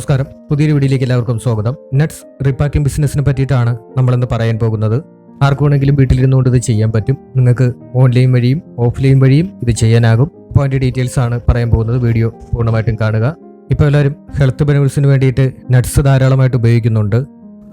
നമസ്കാരം. പുതിയൊരു വീഡിയോയിലേക്ക് എല്ലാവർക്കും സ്വാഗതം. നട്ട്സ് റിപ്പാക്കിംഗ് ബിസിനസിനെ പറ്റിയിട്ടാണ് നമ്മളിന്ന് പറയാൻ പോകുന്നത്. ആർക്കു വേണമെങ്കിലും വീട്ടിലിരുന്നുകൊണ്ട് ഇത് ചെയ്യാൻ പറ്റും. നിങ്ങൾക്ക് ഓൺലൈൻ വഴിയും ഓഫ്ലൈൻ വഴിയും ഇത് ചെയ്യാനാകും. അപ്പോൾ അതിന്റെ ഡീറ്റെയിൽസ് ആണ് പറയാൻ പോകുന്നത്. വീഡിയോ പൂർണമായിട്ടും കാണുക. ഇപ്പോൾ എല്ലാവരും ഹെൽത്ത് ബെനിഫിറ്റ്സിന് വേണ്ടിയിട്ട് നട്ട്സ് ധാരാളമായിട്ട് ഉപയോഗിക്കുന്നുണ്ട്.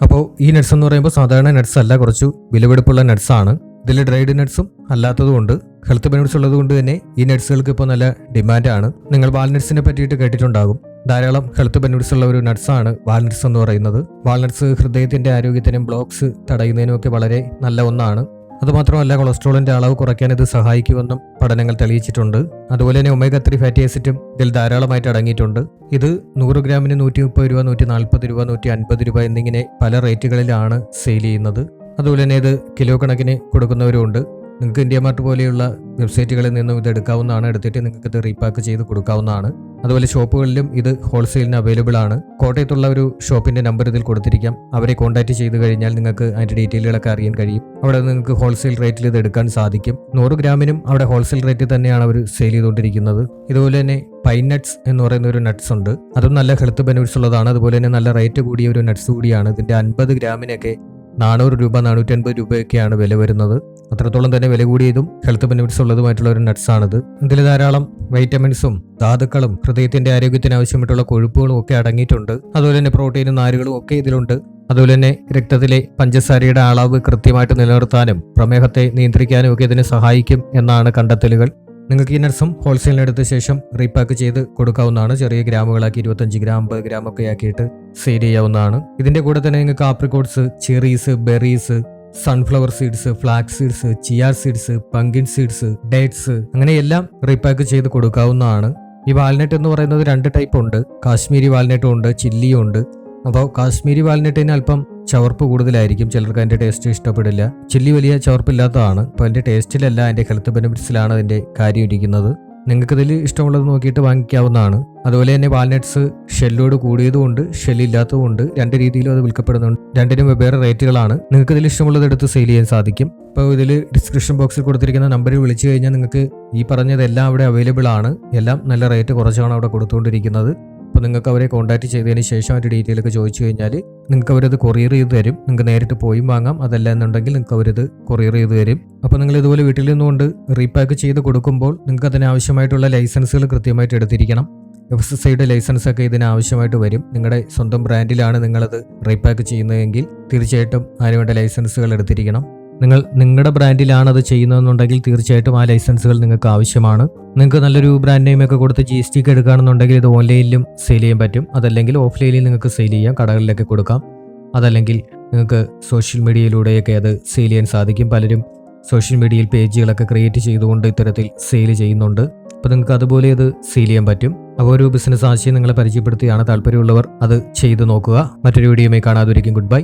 അപ്പോൾ ഈ നട്ട്സ് എന്ന് പറയുമ്പോൾ സാധാരണ നട്ട്സ് അല്ല കുറച്ച് വിലവെടുപ്പുള്ള നെറ്റ്സ് ആണ്. ഇതിൽ ഡ്രൈഡ് നട്ട്സും അല്ലാത്തതുകൊണ്ട് ഹെൽത്ത് ബെനിഫിറ്റ്സ് ഉള്ളത് കൊണ്ട് തന്നെ ഈ നട്ട്സുകൾക്ക് ഇപ്പോൾ നല്ല ഡിമാൻഡാണ് നിങ്ങൾ വാൽനട്ട്സിനെ പറ്റിയിട്ട് കേട്ടിട്ടുണ്ടാകും. ധാരാളം ഹെൽത്ത് ബെനിഫിറ്റ്സ് ഉള്ള ഒരു നട്ട്സാണ് ആണ് വാൾനട്ട്സ് എന്ന് പറയുന്നത്. വാൾനട്ട്സ് ഹൃദയത്തിന്റെ ആരോഗ്യത്തിനും ബ്ലോക്സ് തടയുന്നതിനും ഒക്കെ വളരെ നല്ല ഒന്നാണ്. അതുമാത്രമല്ല കൊളസ്ട്രോളിന്റെ അളവ് കുറയ്ക്കാൻ ഇത് സഹായിക്കുമെന്നും പഠനങ്ങൾ തെളിയിച്ചിട്ടുണ്ട്. അതുപോലെ തന്നെ ഒമേഗ ത്രീ ഫാറ്റി ആസിഡും ഇതിൽ ധാരാളമായിട്ട് അടങ്ങിയിട്ടുണ്ട്. ഇത് നൂറ് ഗ്രാമിന് നൂറ്റി മുപ്പത് രൂപ നൂറ്റി നാൽപ്പത് രൂപ നൂറ്റി അൻപത് രൂപ എന്നിങ്ങനെ പല റേറ്റുകളിലാണ് സെയിൽ ചെയ്യുന്നത്. അതുപോലെ തന്നെ ഇത് കിലോ കണക്കിന് കൊടുക്കുന്നവരുമുണ്ട് നിങ്ങൾക്ക് ഇന്ത്യ മാർട്ട് പോലെയുള്ള വെബ്സൈറ്റുകളിൽ നിന്നും ഇത് എടുക്കാവുന്നതാണ്. എടുത്തിട്ട് നിങ്ങൾക്ക് ഇത് റീപാക്ക് ചെയ്ത് കൊടുക്കാവുന്നതാണ്. അതുപോലെ ഷോപ്പുകളിലും ഇത് ഹോൾസെയിലിന് അവൈലബിൾ ആണ്. കോട്ടയത്തുള്ള ഒരു ഷോപ്പിന്റെ നമ്പർ ഇതിൽ കൊടുത്തിരിക്കാം. അവരെ കോൺടാക്ട് ചെയ്ത് കഴിഞ്ഞാൽ നിങ്ങൾക്ക് അതിന്റെ ഡീറ്റെയിലുകളൊക്കെ അറിയാൻ കഴിയും. അവിടെ നിങ്ങൾക്ക് ഹോൾസെയിൽ റേറ്റിൽ ഇത് എടുക്കാൻ സാധിക്കും. നൂറ് ഗ്രാമിനും അവിടെ ഹോൾസെയിൽ റേറ്റിൽ തന്നെയാണ് അവർ സെയിൽ ചെയ്തുകൊണ്ടിരിക്കുന്നത്. ഇതുപോലെ തന്നെ പൈൻ നട്ട്സ് എന്ന് പറയുന്ന ഒരു നട്ട്സ് ഉണ്ട്. അതും നല്ല ഹെൽത്ത് ബെനിഫിറ്റ്സ് ഉള്ളതാണ്. അതുപോലെ തന്നെ നല്ല റേറ്റ് കൂടിയ ഒരു നട്ട്സ് കൂടിയാണ്. ഇതിന്റെ അൻപത് ഗ്രാമിനൊക്കെ നാനൂറ് രൂപ നാനൂറ്റി അൻപത് രൂപയൊക്കെയാണ് വില വരുന്നത്. അത്രത്തോളം തന്നെ വില കൂടിയതും ഹെൽത്ത് ബെനിഫിറ്റ്സ് ഉള്ളതുമായിട്ടുള്ള ഒരു നട്ട്സാണിത് ഇതിൽ ധാരാളം വൈറ്റമിൻസും ധാതുക്കളും ഹൃദയത്തിന്റെ ആരോഗ്യത്തിന് ആവശ്യമായിട്ടുള്ള കൊഴുപ്പുകളും ഒക്കെ അടങ്ങിയിട്ടുണ്ട്. അതുപോലെ തന്നെ പ്രോട്ടീനും നാരുകളും ഒക്കെ ഇതിലുണ്ട്. അതുപോലെ തന്നെ രക്തത്തിലെ പഞ്ചസാരയുടെ അളവ് കൃത്യമായിട്ട് നിലനിർത്താനും പ്രമേഹത്തെ നിയന്ത്രിക്കാനും ഒക്കെ ഇതിനെ സഹായിക്കും എന്നാണ് കണ്ടെത്തലുകൾ. നിങ്ങൾക്ക് ഈ നട്ട്സും ഹോൾസെയിലിന് എടുത്ത ശേഷം റീപാക്ക് ചെയ്ത് കൊടുക്കാവുന്നതാണ്. ചെറിയ ഗ്രാമുകളാക്കി ഇരുപത്തഞ്ച് ഗ്രാം അമ്പത് ഗ്രാം ഒക്കെ ആക്കിയിട്ട് സെയിൽ ചെയ്യാവുന്നതാണ്. ഇതിന്റെ കൂടെ തന്നെ നിങ്ങൾക്ക് apricots cherries berries sunflower seeds flax seeds chia seeds pumpkin seeds dates അങ്ങനെ എല്ലാം റീപാക്ക് ചെയ്ത് കൊടുക്കാവുന്നതാണ്. ഈ വാൽനട്ട് എന്ന് പറയുന്നത് രണ്ട് ടൈപ്പ് ഉണ്ട്. കാശ്മീരി വാൽനട്ടും ഉണ്ട് ചില്ലിയും ഉണ്ട്. അപ്പോൾ കാശ്മീരി വാൽനട്ടിന് അല്പം ചവർപ്പ് കൂടുതലായിരിക്കും. ചിലർക്ക് അതിന്റെ ടേസ്റ്റ് ഇഷ്ടപ്പെടില്ല. ചില്ലി വലിയ ചവർപ്പില്ലാത്തതാണ്. അപ്പോൾ അതിന്റെ ടേസ്റ്റിലല്ല അതിന്റെ ഹെൽത്ത് ബെനിഫിറ്റ്സിലാണ് അതിന്റെ കാര്യം ഇരിക്കുന്നത്. നിങ്ങൾക്കിതിൽ ഇഷ്ടമുള്ളത് നോക്കിയിട്ട് വാങ്ങിക്കാവുന്നതാണ്. അതുപോലെ തന്നെ വാൽനട്ട്സ് ഷെല്ലോട് കൂടിയതുകൊണ്ട് ഷെല്ലില്ലാത്തതുകൊണ്ട് രണ്ട് രീതിയിലും അത് വിൽക്കപ്പെടുന്നുണ്ട്. രണ്ടിനും വെവ്വേറെ റേറ്റുകളാണ് നിങ്ങൾക്ക് ഇതിൽ ഇഷ്ടമുള്ളത് എടുത്ത് സെയിൽ ചെയ്യാൻ സാധിക്കും. ഇപ്പോൾ ഇതിൽ ഡിസ്ക്രിപ്ഷൻ ബോക്സിൽ കൊടുത്തിരിക്കുന്ന നമ്പറിൽ വിളിച്ചു കഴിഞ്ഞാൽ നിങ്ങൾക്ക് ഈ പറഞ്ഞതെല്ലാം അവിടെ അവൈലബിൾ ആണ്. എല്ലാം നല്ല റേറ്റ് കുറച്ചാണ് അവിടെ കൊടുത്തുകൊണ്ടിരിക്കുന്നത്. അപ്പോൾ നിങ്ങൾക്ക് അവരെ കോൺടാക്ട് ചെയ്തതിന് ശേഷം അവരുടെ ഡീറ്റെയിൽ ഒക്കെ ചോദിച്ചു കഴിഞ്ഞാൽ നിങ്ങൾക്ക് അവരത് കൊറിയർ ചെയ്ത് തരും. നിങ്ങൾക്ക് നേരിട്ട് പോയി വാങ്ങാം. അതല്ല എന്നുണ്ടെങ്കിൽ നിങ്ങൾക്ക് അവരത് കൊറിയർ ചെയ്ത് തരും. അപ്പോൾ നിങ്ങൾ ഇതുപോലെ വീട്ടിൽ നിന്നുകൊണ്ട് റീപാക്ക് ചെയ്ത് കൊടുക്കുമ്പോൾ നിങ്ങൾക്ക് അതിനാവശ്യമായിട്ടുള്ള ലൈസൻസുകൾ കൃത്യമായിട്ട് എടുത്തിരിക്കണം. എഫ് എസ് ഐയുടെ ലൈസൻസ് ഒക്കെ ഇതിന് ആവശ്യമായിട്ട് വരും. നിങ്ങളുടെ സ്വന്തം ബ്രാൻഡിലാണ് നിങ്ങളത് റീപാക്ക് ചെയ്യുന്നതെങ്കിൽ തീർച്ചയായിട്ടും അതിനുവേണ്ട ലൈസൻസുകൾ എടുത്തിരിക്കണം. നിങ്ങൾ നിങ്ങളുടെ ബ്രാൻഡിലാണ് അത് ചെയ്യുന്നതെന്നുണ്ടെങ്കിൽ തീർച്ചയായിട്ടും ആ ലൈസൻസുകൾ നിങ്ങൾക്ക് ആവശ്യമാണ്. നിങ്ങൾക്ക് നല്ലൊരു ബ്രാൻഡ് നെയിം ഒക്കെ കൊടുത്ത് ജി എസ് ടി ഒക്കെ എടുക്കുകയാണെന്നുണ്ടെങ്കിൽ ഇത് ഓൺലൈനിലും സെയിൽ ചെയ്യാൻ പറ്റും. അതല്ലെങ്കിൽ ഓഫ്ലൈനിൽ നിങ്ങൾക്ക് സെയിൽ ചെയ്യാം കടകളിലൊക്കെ കൊടുക്കാം. അതല്ലെങ്കിൽ നിങ്ങൾക്ക് സോഷ്യൽ മീഡിയയിലൂടെയൊക്കെ അത് സെയിൽ ചെയ്യാൻ സാധിക്കും. പലരും സോഷ്യൽ മീഡിയയിൽ പേജുകളൊക്കെ ക്രിയേറ്റ് ചെയ്തുകൊണ്ട് ഇത്തരത്തിൽ സെയിൽ ചെയ്യുന്നുണ്ട്. അപ്പോൾ നിങ്ങൾക്ക് അതുപോലെ ഇത് സെയിൽ ചെയ്യാൻ പറ്റും. അപ്പോൾ ഒരു ബിസിനസ് ആശയം നിങ്ങളെ പരിചയപ്പെടുത്തിയാണ് താല്പര്യമുള്ളവർ അത് ചെയ്തു നോക്കുക. മറ്റൊരു വീഡിയോയുമായി കാണാതിരിക്കും. Good bye